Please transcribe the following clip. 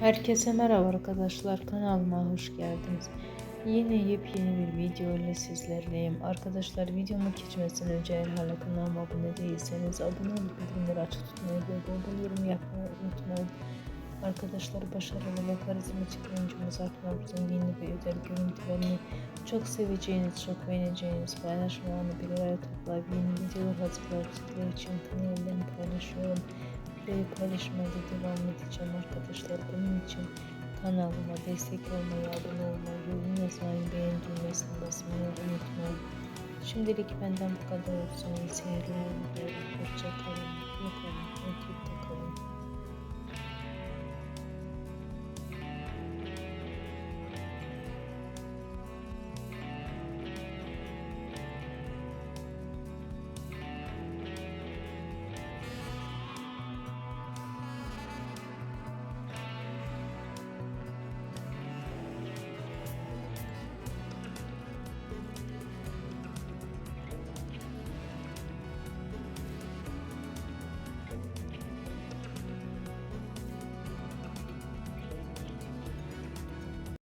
Herkese merhaba arkadaşlar kanalıma hoş geldiniz. Yine yepyeni bir video ile sizlerleyim. Arkadaşlar videomu geçmesinden önce eğer hala kanalıma abone değilseniz abone olup bildirimleri açık tutmayı ve bol yorum yapmayı unutmayın. Arkadaşlar başarılı ve karizmatik oyuncumuz Akın Abuz'un yeni bir özel görüntülerini çok seveceğiniz, çok beğeneceğiniz paylaşmalarını bir araya toplayıp yeni videolar hazırlayıp sizler için kanalımdan paylaşıyorum ve paylaşmaya da devam edeceğim arkadaşlar. Bunun için kanalıma destek olmayı, abone olmayı, yorum yazmayı, beğen düğmesine basmayı unutmayın. Şimdilik benden bu kadar olsun. İyi seyirler. Hoşçakalın.